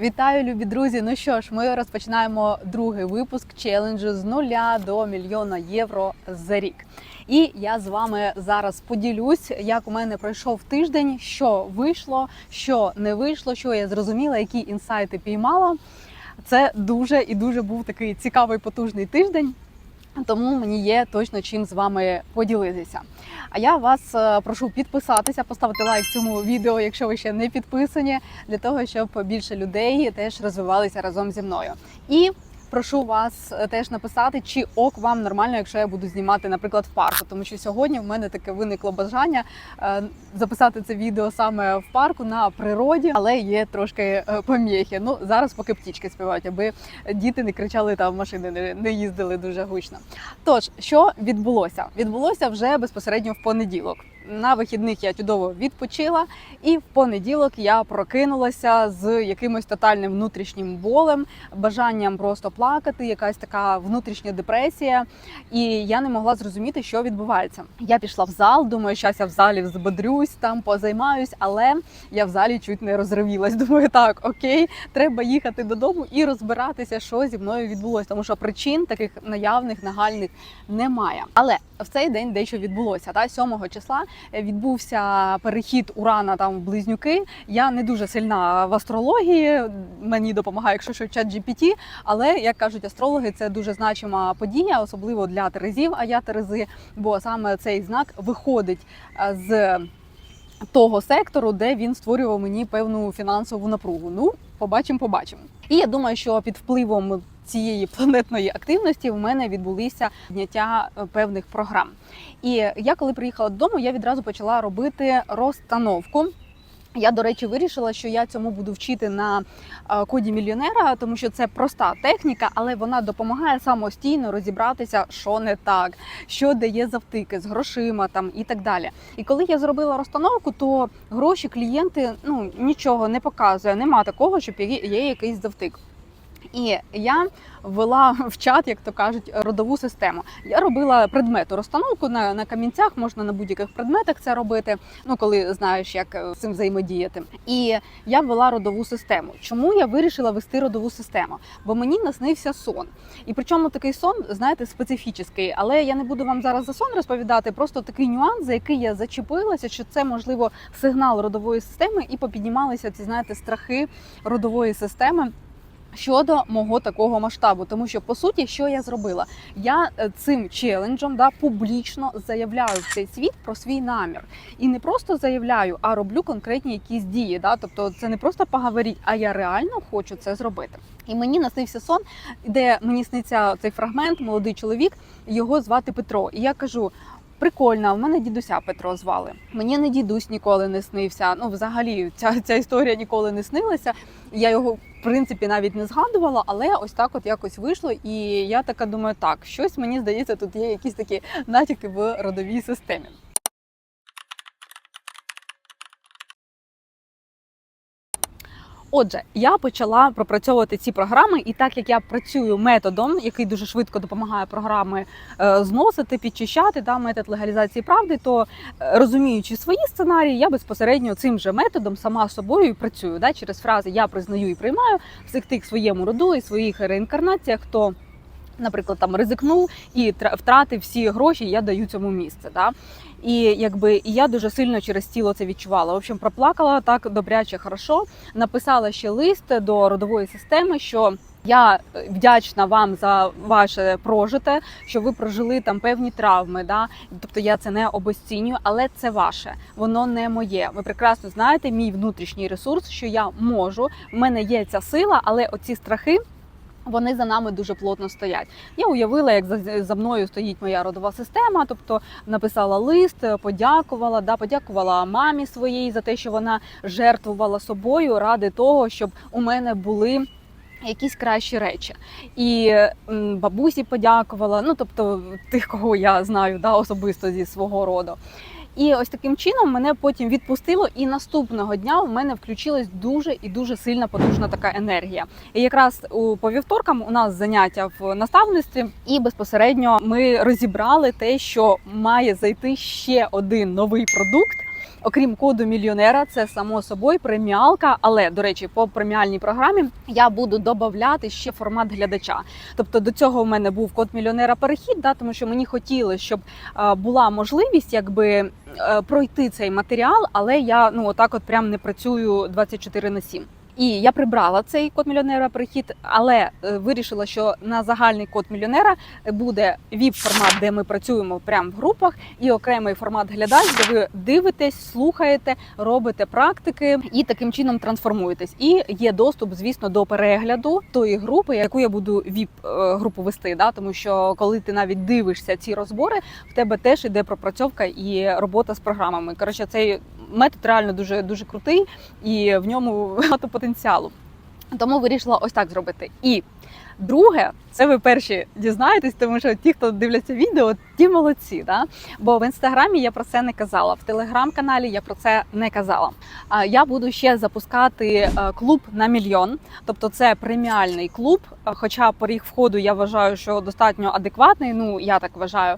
Вітаю, любі друзі! Ну що ж, ми розпочинаємо другий випуск челенджу з нуля до мільйона євро за рік. І я з вами зараз поділюсь, як у мене пройшов тиждень, що вийшло, що не вийшло, що я зрозуміла, які інсайти піймала. Це дуже і дуже був такий цікавий потужний тиждень. Тому мені є точно чим з вами поділитися. А я вас е, прошу підписатися, поставити лайк цьому відео, якщо ви ще не підписані, для того, щоб більше людей теж розвивалися разом зі мною. І прошу вас е, теж написати, чи ок вам нормально, якщо я буду знімати, наприклад, в парку. Тому що сьогодні в мене таке виникло бажання е, записати це відео саме в парку на природі, але є трошки е, поміхи. Ну зараз поки птічки співають, аби діти не кричали там машини, не, не їздили дуже гучно. Тож, що відбулося? Відбулося вже безпосередньо в понеділок. На вихідних я чудово відпочила, і в понеділок я прокинулася з якимось тотальним внутрішнім болем, бажанням просто плакати, якась така внутрішня депресія. І я не могла зрозуміти, що відбувається. Я пішла в зал, думаю, щас я в залі взбодрюсь, там позаймаюсь, але я в залі чуть не розривілась. Думаю, так, окей, треба їхати додому і розбиратися, що зі мною відбулося, тому що причин таких наявних, нагальних немає. Але в цей день дещо відбулося. Та 7 числа відбувся перехід урана там в близнюки. Я не дуже сильна в астрології. Мені допомагає, якщо що чат GPT, але як кажуть астрологи, це дуже значима подія, особливо для терезів. А я терези, бо саме цей знак виходить з того сектору, де він створював мені певну фінансову напругу. Ну, побачимо, побачимо. І я думаю, що під впливом цієї планетної активності в мене відбулися зняття е, певних програм. І я, коли приїхала додому, я відразу почала робити розстановку. Я, до речі, вирішила, що я цьому буду вчити на е, коді мільйонера, тому що це проста техніка, але вона допомагає самостійно розібратися, що не так, що дає завтики з грошима там і так далі. І коли я зробила розстановку, то гроші клієнти ну нічого не показує. Нема такого, щоб є є якийсь завтик. І я ввела в чат, як то кажуть, родову систему. Я робила предмету розстановку на, на камінцях, можна на будь-яких предметах це робити. Ну коли знаєш, як е, з цим взаємодіяти. І я ввела родову систему. Чому я вирішила вести родову систему? Бо мені наснився сон. І причому такий сон, знаєте, специфічний. Але я не буду вам зараз за сон розповідати. Просто такий нюанс, за який я зачепилася, що це можливо сигнал родової системи, і попіднімалися ці знаєте страхи родової системи щодо мого такого масштабу, тому що по суті, що я зробила, я е, цим челенджем да публічно заявляю в цей світ про свій намір, і не просто заявляю, а роблю конкретні якісь дії. Да, тобто це не просто поговоріть, а я реально хочу це зробити. І мені наснився сон, де мені сниться цей фрагмент, молодий чоловік, його звати Петро. І я кажу. Прикольно, в мене дідуся Петро звали. Мені не дідусь ніколи не снився. Ну, взагалі, ця ця історія ніколи не снилася. Я його принципі навіть не згадувала, але ось так от якось вийшло. І я така думаю, так щось мені здається, тут є якісь такі натяки в родовій системі. Отже, я почала пропрацьовувати ці програми, і так як я працюю методом, який дуже швидко допомагає програми е, зносити, підчищати, да, метод легалізації правди, то е, розуміючи свої сценарії, я безпосередньо цим же методом сама собою працюю. Да, через фрази я признаю і приймаю всіх тих своєму роду і своїх реінкарнаціях, хто. Наприклад, там ризикнув і втратив всі гроші, я даю цьому місце. Да? І якби і я дуже сильно через тіло це відчувала. В общем, проплакала так добряче, хорошо. Написала ще лист до родової системи, що я вдячна вам за ваше прожите, що ви прожили там певні травми. Да? Тобто я це не обесцінюю, але це ваше, воно не моє. Ви прекрасно знаєте, мій внутрішній ресурс, що я можу. в мене є ця сила, але оці страхи. Вони за нами дуже плотно стоять. Я уявила, як за, за мною стоїть моя родова система, тобто написала лист, подякувала, да, подякувала мамі своїй за те, що вона жертвувала собою ради того, щоб у мене були. Якісь кращі речі, і бабусі подякувала. Ну тобто тих, кого я знаю, да, особисто зі свого роду. І ось таким чином мене потім відпустило, і наступного дня в мене включилась дуже і дуже сильна потужна така енергія. І якраз у по вівторкам у нас заняття в наставництві, і безпосередньо ми розібрали те, що має зайти ще один новий продукт. Окрім коду мільйонера, це само собою преміалка. Але до речі, по преміальній програмі я буду додавати ще формат глядача. Тобто до цього в мене був код мільйонера перехід, да, тому що мені хотілося, щоб е, була можливість якби е, пройти цей матеріал, але я ну отак, от прям не працюю 24 на 7. І я прибрала цей код мільйонера перехід, але е, вирішила, що на загальний код мільйонера буде vip формат, де ми працюємо прямо в групах, і окремий формат глядач, де ви дивитесь, слухаєте, робите практики і таким чином трансформуєтесь. І є доступ, звісно, до перегляду тої групи, яку я буду vip е, вести. Да? Тому що коли ти навіть дивишся ці розбори, в тебе теж іде пропрацьовка і робота з програмами. Коротше, цей метод реально дуже дуже крутий і в ньому багато потенціалу. Тому вирішила ось так зробити. І друге, це ви перші дізнаєтесь, тому що ті, хто дивляться відео, ті молодці. Да? Бо в інстаграмі я про це не казала, в телеграм-каналі я про це не казала. А я буду ще запускати е, клуб на мільйон, тобто це преміальний клуб. Хоча поріг входу я вважаю, що достатньо адекватний. Ну я так вважаю.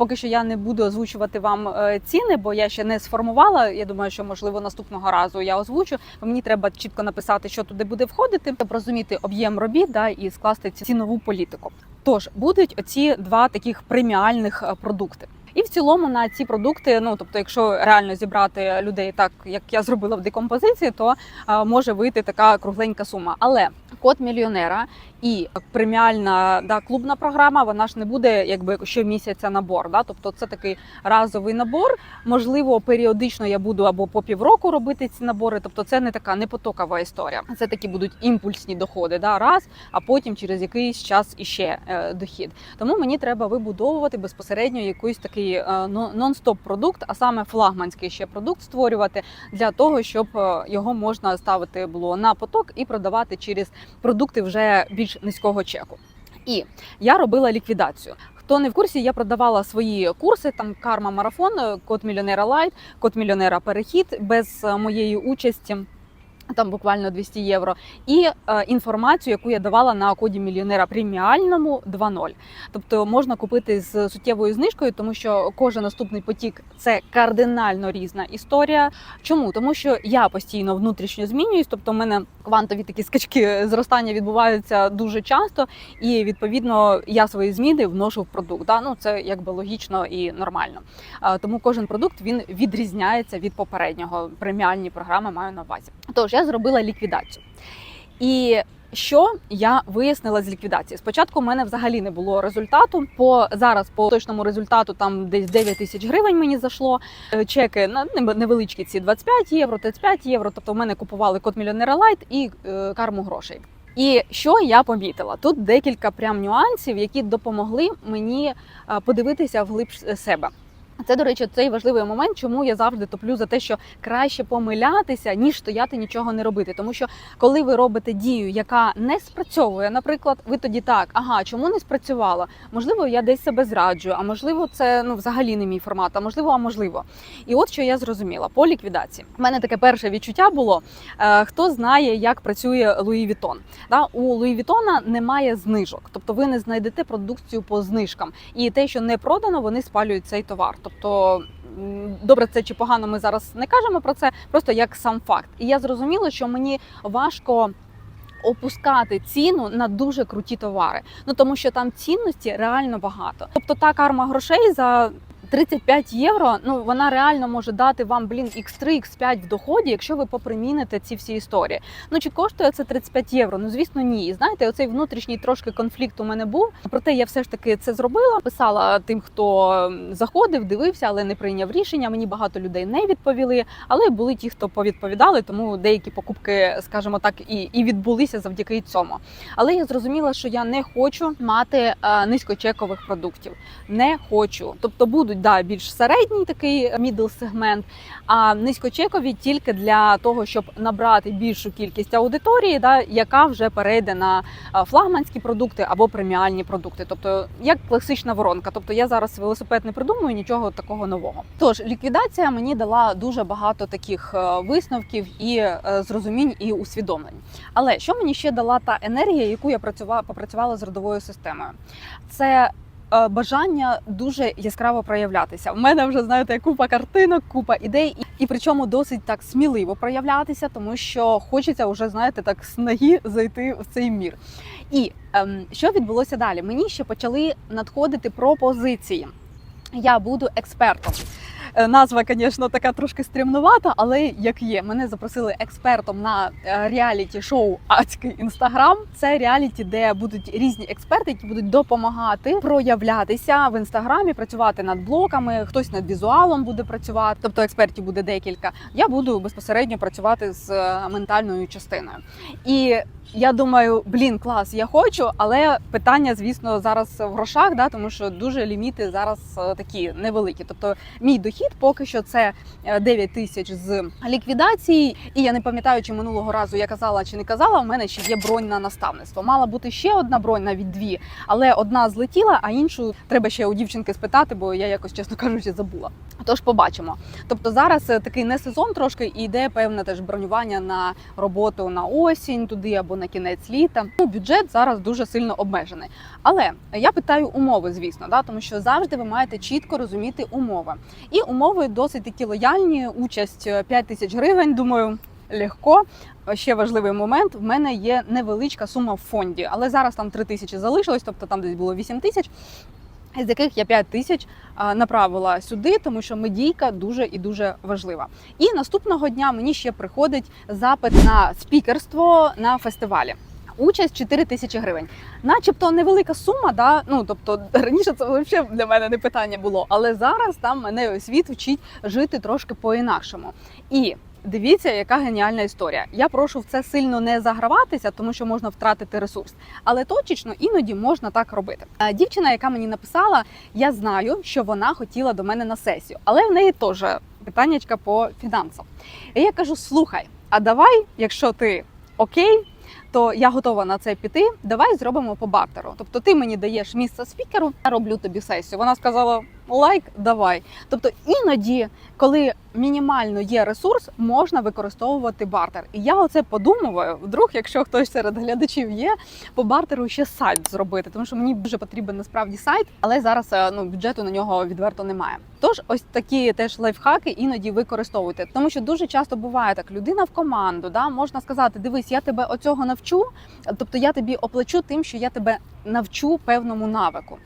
Поки що я не буду озвучувати вам е, ціни, бо я ще не сформувала. Я думаю, що можливо наступного разу я озвучу. Мені треба чітко написати, що туди буде входити, щоб розуміти об'єм робіт да, і скласти цінову політику. Тож будуть оці два таких преміальних е, продукти. І в цілому на ці продукти, ну тобто, якщо реально зібрати людей так, як я зробила в декомпозиції, то е, може вийти така кругленька сума. Але код мільйонера і преміальна да, клубна програма, вона ж не буде якби щомісяця набор. Да? Тобто це такий разовий набор. Можливо, періодично я буду або по півроку робити ці набори. Тобто, це не така непотокова історія. Це такі будуть імпульсні доходи, да, раз, а потім через якийсь час іще е, дохід. Тому мені треба вибудовувати безпосередньо якийсь такий е, нон-стоп продукт, а саме флагманський ще продукт створювати для того, щоб е, його можна ставити було на поток і продавати через продукти вже більш низького чеку. І я робила ліквідацію. Хто не в курсі, я продавала свої курси, там карма марафон, е, код мільйонера лайт, код мільйонера перехід без е, моєї участі. Там буквально 200 євро, і е, інформацію, яку я давала на коді мільйонера преміальному 2.0. Тобто можна купити з суттєвою знижкою, тому що кожен наступний потік це кардинально різна історія. Чому? Тому що я постійно внутрішньо змінююсь, тобто в мене квантові такі скачки зростання відбуваються дуже часто, і відповідно я свої зміни вношу в продукт. Да? Ну це якби логічно і нормально. А, Тому кожен продукт він відрізняється від попереднього. Преміальні програми маю на увазі. Тож я зробила ліквідацію. І що я вияснила з ліквідації? Спочатку в мене взагалі не було результату. По зараз по точному результату там десь 9 тисяч гривень мені зайшло. Е, Чеки на нев- невеличкі ці 25 євро, 35 євро. Тобто в мене купували код мільйонера лайт і е, карму грошей. І що я помітила? Тут декілька прям нюансів, які допомогли мені е, подивитися вглиб себе. Це, до речі, цей важливий момент, чому я завжди топлю за те, що краще помилятися, ніж стояти нічого не робити. Тому що коли ви робите дію, яка не спрацьовує, наприклад, ви тоді так, ага, чому не спрацювала? Можливо, я десь себе зраджую, а можливо, це ну взагалі не мій формат, а можливо, а можливо. І от що я зрозуміла по ліквідації. У мене таке перше відчуття було. Е, хто знає, як працює Луї Вітон? Да, у Луї Вітона немає знижок, тобто ви не знайдете продукцію по знижкам, і те, що не продано, вони спалюють цей товар. Тобто. Добре, це чи погано, ми зараз не кажемо про це, просто як сам факт. І я зрозуміла, що мені важко опускати ціну на дуже круті товари. Ну тому що там цінності реально багато. Тобто та карма грошей за 35 євро, ну вона реально може дати вам блін x3, x5 в доході, якщо ви поприміните ці всі історії. Ну чи коштує це 35 євро? Ну звісно, ні. Знаєте, оцей внутрішній трошки конфлікт у мене був. Проте я все ж таки це зробила. Писала тим, хто заходив, дивився, але не прийняв рішення. Мені багато людей не відповіли, але були ті, хто повідповідали, тому деякі покупки, скажімо так, і, і відбулися завдяки цьому. Але я зрозуміла, що я не хочу мати е, низькочекових продуктів. Не хочу. Тобто будуть да, більш середній такий мідл сегмент, а низькочекові тільки для того, щоб набрати більшу кількість аудиторії, да, яка вже перейде на флагманські продукти або преміальні продукти. Тобто, як класична воронка. Тобто я зараз велосипед не придумую нічого такого нового. Тож ліквідація мені дала дуже багато таких е, висновків і е, зрозумінь і усвідомлень. Але що мені ще дала та енергія, яку я працювала попрацювала з родовою системою? Це бажання дуже яскраво проявлятися. У мене вже знаєте купа картинок, купа ідей, і, і причому досить так сміливо проявлятися, тому що хочеться вже знаєте так з ноги зайти в цей мір. І ем, що відбулося далі? Мені ще почали надходити пропозиції. Я буду експертом. Е, Назва, звісно, така трошки стрімнувата, але як є, мене запросили експертом на е, реаліті-шоу Ацький інстаграм. Це реаліті, де будуть різні експерти, які будуть допомагати проявлятися в інстаграмі, працювати над блоками. Хтось над візуалом буде працювати, тобто експертів буде декілька. Я буду безпосередньо працювати з е, ментальною частиною. І я думаю, блін, клас, я хочу, але питання, звісно, зараз в грошах, да, тому що дуже ліміти зараз е, такі невеликі. Тобто, мій дохід поки що це е, 9 тисяч з ліквідації. І я не пам'ятаю, чи минулого разу я казала чи не казала. У мене ще є бронь на наставництво. Мала бути ще одна бронь, навіть дві, але одна злетіла, а іншу треба ще у дівчинки спитати, бо я якось, чесно кажучи, забула. Тож побачимо. Тобто зараз е, такий не сезон трошки і йде певне теж бронювання на роботу на осінь, туди або на кінець літа. Ну, бюджет зараз дуже сильно обмежений. Але я питаю умови, звісно, да, тому що завжди ви маєте чітко розуміти умови. І умови досить такі лояльні. Участь е, 5 тисяч гривень. Думаю, легко. Ще важливий момент: в мене є невеличка сума в фонді, але зараз там 3 тисячі залишилось, тобто там десь було 8 тисяч. З яких я 5 тисяч направила сюди, тому що медійка дуже і дуже важлива. І наступного дня мені ще приходить запит на спікерство на фестивалі. Участь 4 тисячі гривень, начебто невелика сума, да? ну тобто раніше це взагалі для мене не питання було. Але зараз там мене світ вчить жити трошки по-інакшому. І дивіться, яка геніальна історія. Я прошу в це сильно не заграватися, тому що можна втратити ресурс. Але точечно іноді можна так робити. Дівчина, яка мені написала, я знаю, що вона хотіла до мене на сесію, але в неї теж питаннячка по фінансам. І я кажу: слухай, а давай, якщо ти окей. То я готова на це піти. Давай зробимо по бартеру. Тобто, ти мені даєш місце спікеру, я роблю тобі сесію. Вона сказала лайк, давай. Тобто, іноді, коли мінімально є ресурс, можна використовувати бартер. І я оце подумаю. Вдруг, якщо хтось серед глядачів є, по бартеру ще сайт зробити, тому що мені дуже потрібен насправді сайт, але зараз е, ну бюджету на нього відверто немає. Тож ось такі теж лайфхаки іноді використовуйте, тому що дуже часто буває так: людина в команду, да можна сказати, дивись, я тебе оцього навчу, тобто я тобі оплачу тим, що я тебе навчу певному навику.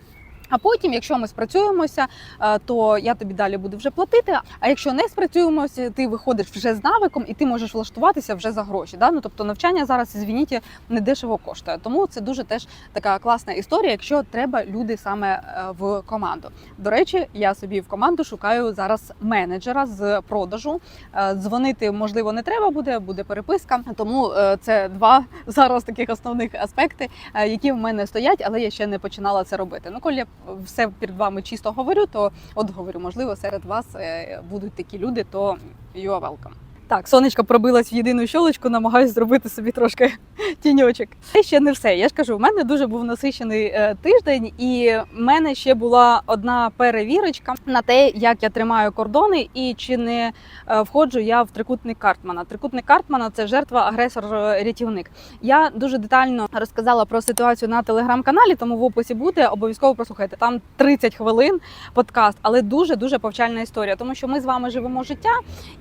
А потім, якщо ми спрацюємося, е, то я тобі далі буду вже платити. А якщо не спрацюємося, ти виходиш вже з навиком і ти можеш влаштуватися вже за гроші. Да? Ну тобто навчання зараз, звініть, не дешево коштує. Тому це дуже теж така класна історія, якщо треба люди саме е, в команду. До речі, я собі в команду шукаю зараз менеджера з продажу. Е, Дзвонити можливо не треба буде, буде переписка. Тому це два зараз таких основних аспекти, які в мене стоять, але я ще не починала це робити. Ну, коли все перед вами чисто говорю, то от говорю, можливо, серед вас е, будуть такі люди, то you are welcome. Так, сонечко пробилась в єдину щолочку, намагаюся зробити собі трошки тіньочок. Це ще не все. Я ж кажу, у мене дуже був насичений е, тиждень, і в мене ще була одна перевірочка на те, як я тримаю кордони і чи не е, входжу я в трикутник Картмана. Трикутник Картмана це жертва, агресор, е, рятівник. Я дуже детально розказала про ситуацію на телеграм-каналі, тому в описі буде обов'язково прослухайте. Там 30 хвилин подкаст, але дуже дуже повчальна історія, тому що ми з вами живемо життя,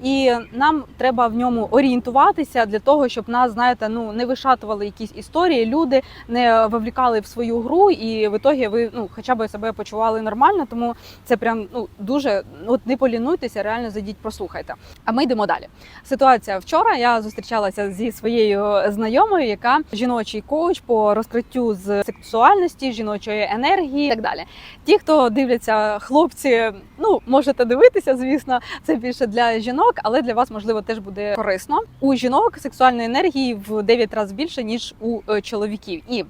і нам треба в ньому орієнтуватися для того, щоб нас, знаєте, ну не вишатували якісь історії, люди не вовлікали в свою гру, і в ітогі ви ну хоча б себе почували нормально. Тому це прям ну дуже от не полінуйтеся, реально зайдіть, прослухайте. А ми йдемо далі. Ситуація вчора. Я зустрічалася зі своєю знайомою, яка жіночий коуч по розкриттю з сексуальності, жіночої енергії і так далі. Ті, хто дивляться, хлопці, ну можете дивитися, звісно, це більше для жінок, але для вас можливо теж буде корисно. У жінок сексуальної енергії в 9 разів більше ніж у е, чоловіків. І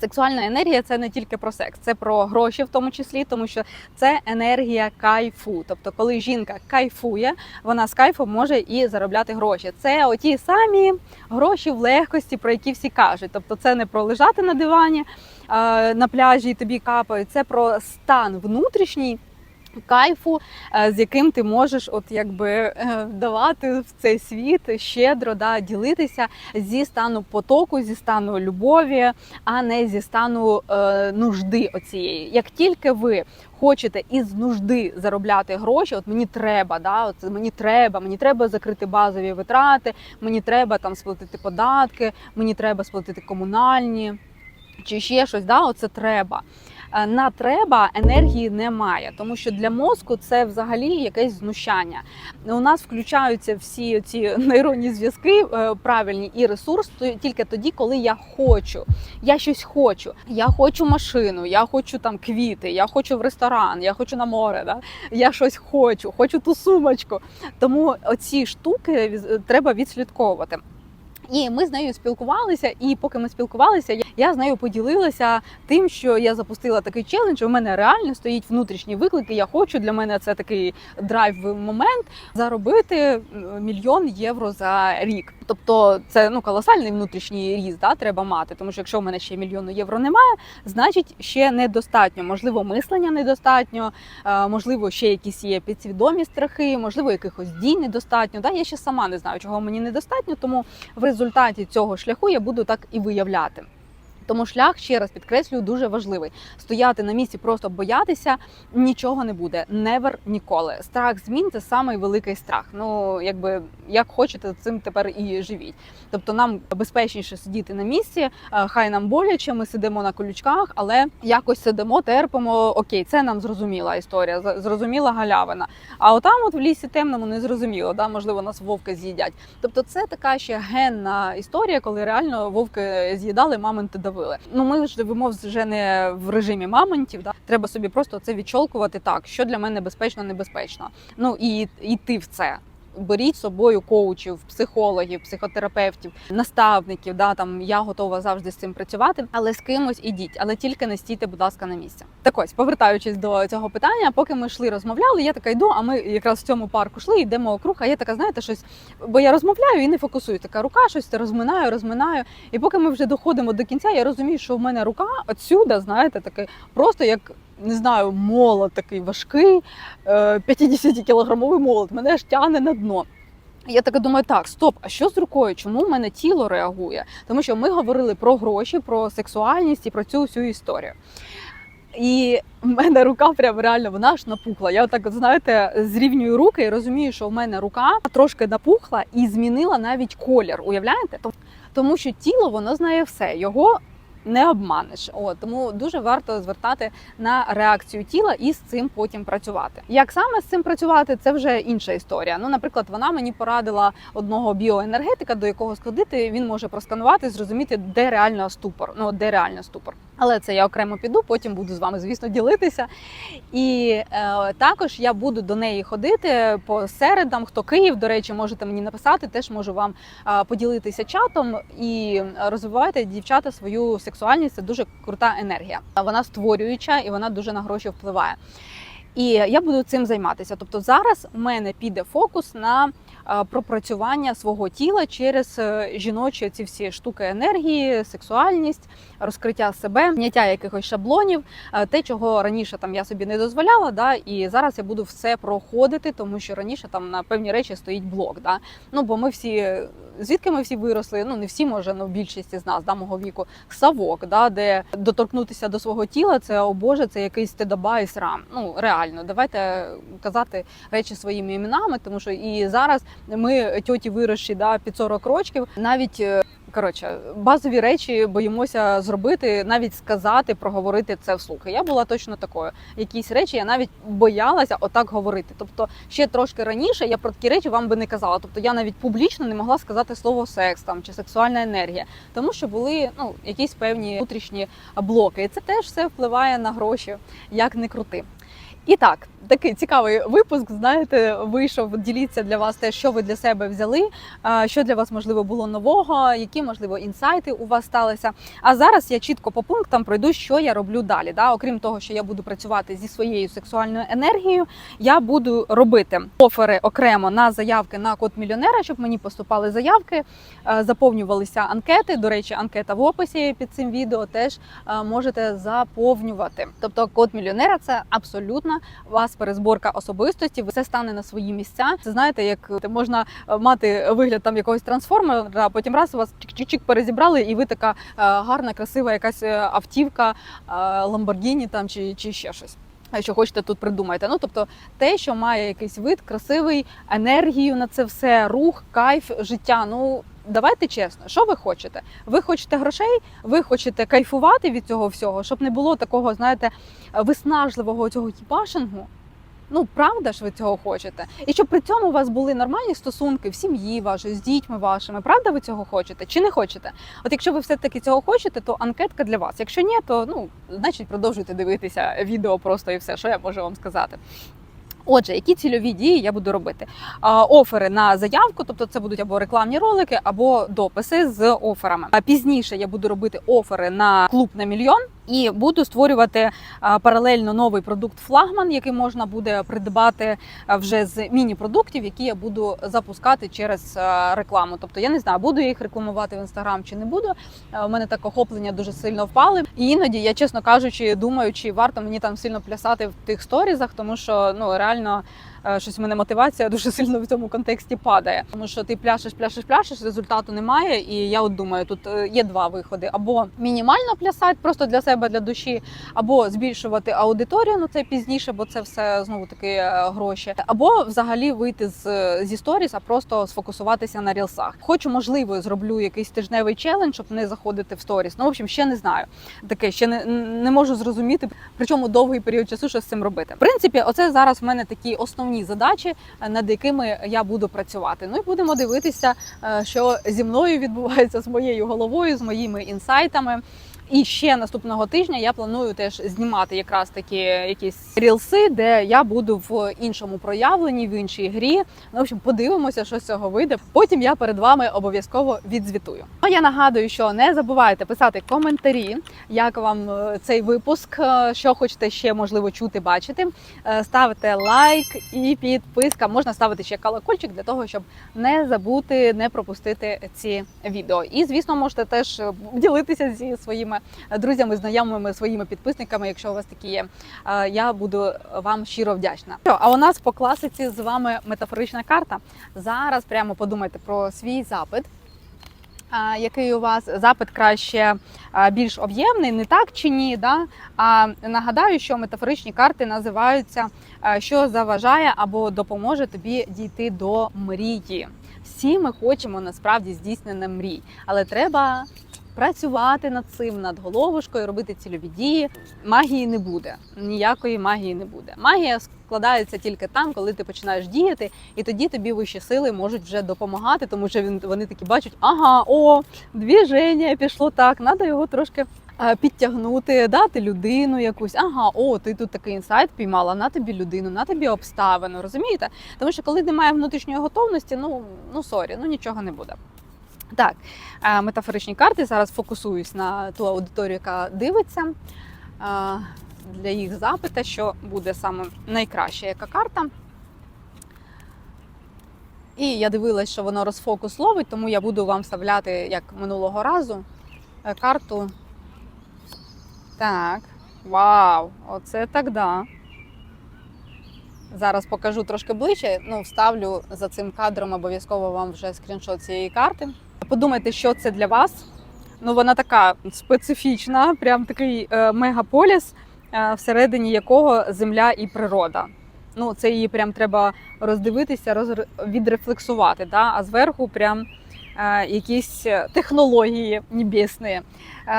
Сексуальна енергія це не тільки про секс, це про гроші, в тому числі, тому що це енергія кайфу. Тобто, коли жінка кайфує, вона з кайфом може і заробляти гроші. Це оті самі гроші в легкості, про які всі кажуть. Тобто, це не про лежати на дивані е, на пляжі і тобі капають, це про стан внутрішній. Кайфу, е, з яким ти можеш, от якби е, давати в цей світ щедро да, ділитися зі стану потоку, зі стану любові, а не зі стану е, нужди оцієї. Як тільки ви хочете із нужди заробляти гроші, от мені треба, да, от мені треба, мені треба закрити базові витрати, мені треба там сплатити податки, мені треба сплатити комунальні чи ще щось, да, оце треба. Е, На треба енергії немає, тому що для мозку це взагалі якесь знущання. У нас включаються всі ці нейронні зв'язки е, правильні і ресурс тільки тоді, коли я хочу. Я щось хочу. Я хочу машину, я хочу там квіти, я хочу в ресторан, я хочу на море. Да? Я щось хочу, хочу ту сумочку. Тому оці штуки треба відслідковувати. І ми з нею спілкувалися, і поки ми спілкувалися, я- з нею поділилася тим, що я запустила такий челендж. У мене реально стоїть внутрішні виклики. Я хочу для мене це такий драйв момент заробити мільйон євро за рік. Тобто це ну колосальний внутрішній ріст, да, треба мати. Тому що якщо в мене ще мільйону євро немає, значить ще недостатньо. Можливо, мислення недостатньо, е, можливо, ще якісь є підсвідомі страхи, можливо, якихось дій недостатньо. Да, я ще сама не знаю, чого мені недостатньо, тому в цього шляху я буду так і виявляти. Тому шлях, ще раз підкреслюю, дуже важливий. Стояти на місці, просто боятися нічого не буде. Never ніколи. Страх змін це самий великий страх. Ну якби як хочете, цим тепер і живіть. Тобто нам безпечніше сидіти на місці, е, хай нам боляче, ми сидимо на колючках, але якось сидимо, терпимо. Окей, це нам зрозуміла історія, зрозуміла галявина. А отам, от в лісі темному, не зрозуміло, да, можливо, нас вовки з'їдять. Тобто, це така ще генна історія, коли реально вовки з'їдали, мамонти давили. Ну ми ж живемо вже не в режимі мамонтів. Да? Треба собі просто це відчолкувати так, що для мене безпечно, небезпечно. Ну і йти в це. Беріть собою коучів, психологів, психотерапевтів, наставників. Да, там я готова завжди з цим працювати, але з кимось ідіть, але тільки не стійте, будь ласка, на місці. Так ось, повертаючись до цього питання, поки ми йшли, розмовляли, я така йду, а ми якраз в цьому парку йшли, йдемо округ, а я така, знаєте, щось, бо я розмовляю і не фокусую. Така рука, щось розминаю, розминаю. І поки ми вже доходимо до кінця, я розумію, що в мене рука отсюда, знаєте, такий просто як. Не знаю, молот такий важкий, 50-кілограмовий молот, мене аж тягне на дно. Я така думаю, так, стоп, а що з рукою? Чому в мене тіло реагує? Тому що ми говорили про гроші, про сексуальність і про цю всю історію. І в мене рука прям реально вона аж напухла. Я отак, от, знаєте, зрівнюю руки і розумію, що в мене рука трошки напухла і змінила навіть колір. Уявляєте? Тому що тіло воно знає все. Його не обманеш. О, тому дуже варто звертати на реакцію тіла і з цим потім працювати. Як саме з цим працювати, це вже інша історія. Ну, наприклад, вона мені порадила одного біоенергетика, до якого сходити. Він може просканувати, зрозуміти, де реально ступор. Ну де реально ступор. Але це я окремо піду, потім буду з вами, звісно, ділитися. І е, також я буду до неї ходити по середам. Хто Київ, до речі, можете мені написати, теж можу вам е, поділитися чатом і розвивайте дівчата свою сексуальність. Це дуже крута енергія. Вона створююча і вона дуже на гроші впливає. І я буду цим займатися. Тобто зараз в мене піде фокус на е, пропрацювання свого тіла через е, жіночі ці всі штуки енергії, сексуальність, розкриття себе, зняття якихось шаблонів, е, те, чого раніше там я собі не дозволяла. Да, і зараз я буду все проходити, тому що раніше там на певні речі стоїть блок. Да. Ну бо ми всі. Звідки ми всі виросли? Ну не всі, може, ну більшість із нас да, мого віку, савок, да, де доторкнутися до свого тіла, це о Боже, це якийсь стидаба і срам. Ну реально, давайте казати речі своїми іменами, тому що і зараз ми тьоті вирощі да, під 40 років, навіть. е, Коротше, базові речі боїмося зробити, навіть сказати, проговорити це вслух. Я була точно такою. Якісь речі я навіть боялася отак говорити. Тобто, ще трошки раніше я про такі речі вам би не казала. Тобто я навіть публічно не могла сказати слово секс там чи сексуальна енергія, тому що були ну якісь певні внутрішні блоки. І це теж все впливає на гроші, як не крути. І так, такий цікавий випуск. Знаєте, вийшов. Діліться для вас те, що ви для себе взяли, що для вас можливо було нового, які можливо інсайти у вас сталися. А зараз я чітко по пунктам пройду, що я роблю далі. Да? Окрім того, що я буду працювати зі своєю сексуальною енергією, я буду робити офери окремо на заявки на код мільйонера, щоб мені поступали заявки, заповнювалися анкети. До речі, анкета в описі під цим відео теж можете заповнювати. Тобто, код мільйонера це абсолютно у вас перезборка особистості, все стане на свої місця. Це знаєте, як е, можна е, мати вигляд там якогось трансформера, а потім раз у вас чик-чик-чик перезібрали, і ви така е, гарна, красива якась автівка, Ламборгіні там чи, чи ще щось. Що хочете тут придумайте. Ну тобто те, що має якийсь вид, красивий, енергію на це все, рух, кайф, життя. Ну давайте чесно, що ви хочете? Ви хочете грошей, ви хочете кайфувати від цього всього, щоб не було такого, знаєте, виснажливого цього тіпашингу. Ну, правда ж ви цього хочете? І щоб при цьому у вас були нормальні стосунки в сім'ї вашої, з дітьми вашими. Правда, ви цього хочете чи не хочете? От якщо ви все-таки цього хочете, то анкетка для вас. Якщо ні, то ну значить продовжуйте дивитися відео просто і все, що я можу вам сказати. Отже, які цільові дії я буду робити? Офери на заявку, тобто це будуть або рекламні ролики, або дописи з оферами. А пізніше я буду робити офери на клуб на мільйон і буду створювати паралельно новий продукт флагман, який можна буде придбати вже з міні-продуктів, які я буду запускати через рекламу. Тобто я не знаю, буду я їх рекламувати в інстаграм чи не буду. У мене так охоплення дуже сильно впали. І іноді я, чесно кажучи, думаю, чи варто мені там сильно плясати в тих сторізах, тому що ну реально. Е, Щось в мене мотивація дуже сильно в цьому контексті падає, тому що ти пляшеш, пляшеш, пляшеш, результату немає. І я от думаю, тут е, є два виходи: або мінімально плясати просто для себе, для душі, або збільшувати аудиторію. Ну це пізніше, бо це все знову таки е, гроші, або взагалі вийти з зі сторіс, а просто сфокусуватися на рілсах. Хочу, можливо, зроблю якийсь тижневий челендж, щоб не заходити в сторіс. Ну, в общем, ще не знаю. Таке ще не, не можу зрозуміти, причому довгий період часу що з цим робити. В принципі, оце зараз в мене такі основні задачі, е, над якими я буду працювати. Ну і будемо дивитися, е, що зі мною відбувається з моєю головою, з моїми інсайтами. І ще наступного тижня я планую теж знімати якраз такі якісь рілси, де я буду в іншому проявленні, в іншій грі. Ну, в общем, подивимося, що з цього вийде. Потім я перед вами обов'язково відзвітую. Ну я нагадую, що не забувайте писати коментарі, як вам е, цей випуск, е, що хочете ще можливо чути, бачити. Е, Ставте лайк і підписка. Можна ставити ще колокольчик для того, щоб не забути, не пропустити ці відео. І звісно, можете теж ділитися зі своїми друзями, знайомими, своїми підписниками, якщо у вас такі є. Е, Я буду вам щиро вдячна. А у нас по класиці з вами метафорична карта. Зараз прямо подумайте про свій запит. Який у вас запит краще більш об'ємний, не так чи ні? Да? А нагадаю, що метафоричні карти називаються що заважає або допоможе тобі дійти до мрії. Всі ми хочемо насправді здійснення мрій, але треба працювати над цим, над головушкою, робити цільові дії. Магії не буде. Ніякої магії не буде. Магія складається тільки там, коли ти починаєш діяти, і тоді тобі вищі сили можуть вже допомагати, тому що вони такі бачать, ага, о, двіження пішло так, треба його трошки. е, Підтягнути, дати людину якусь, ага, о, ти тут такий інсайт піймала, на тобі людину, на тобі обставину. Розумієте? Тому що коли немає внутрішньої готовності, ну ну сорі, ну нічого не буде. Так, е, метафоричні карти. Зараз фокусуюсь на ту аудиторію, яка дивиться е, для їх запита, що буде саме найкраща яка карта. І я дивилась, що воно розфокус ловить, тому я буду вам вставляти, як минулого разу, е, карту. Так, вау, оце так да. Зараз покажу трошки ближче. Ну, вставлю за цим кадром обов'язково вам вже скріншот цієї карти. Подумайте, що це для вас. Ну, вона така специфічна, прям такий е, мегаполіс, е, всередині якого земля і природа. Ну, це її прям треба роздивитися, роз... відрефлексувати. Да? А зверху прям е, якісь технології небесні.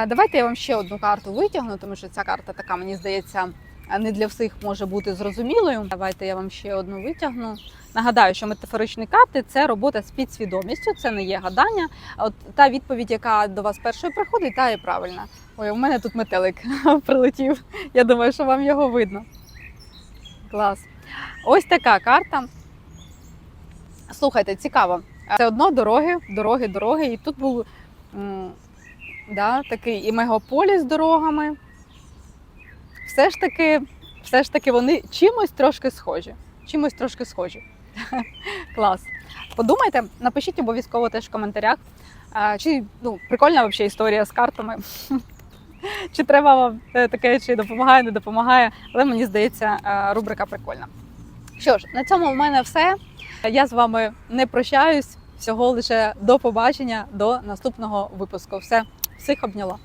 Давайте я вам ще одну карту витягну, тому що ця карта така, мені здається, не для всіх може бути зрозумілою. Давайте я вам ще одну витягну. Нагадаю, що метафоричні карти це робота з підсвідомістю, це не є гадання. От та відповідь, яка до вас першою приходить, та і правильна. Ой, у мене тут метелик прилетів. Я думаю, що вам його видно. Клас. Ось така карта. Слухайте, цікаво. Це одно дороги, дороги, дороги. І тут був да, такий і мегаполіс з дорогами. Все ж таки, все ж таки вони чимось трошки схожі. Чимось трошки схожі. Клас. Подумайте, напишіть обов'язково теж в коментарях. Чи ну, прикольна взагалі історія з картами. чи треба вам е, таке, чи допомагає, не допомагає. Але мені здається, е, рубрика прикольна. Що ж, на цьому в мене все. Я з вами не прощаюсь. Всього лише до побачення, до наступного випуску. Все, всіх обняла.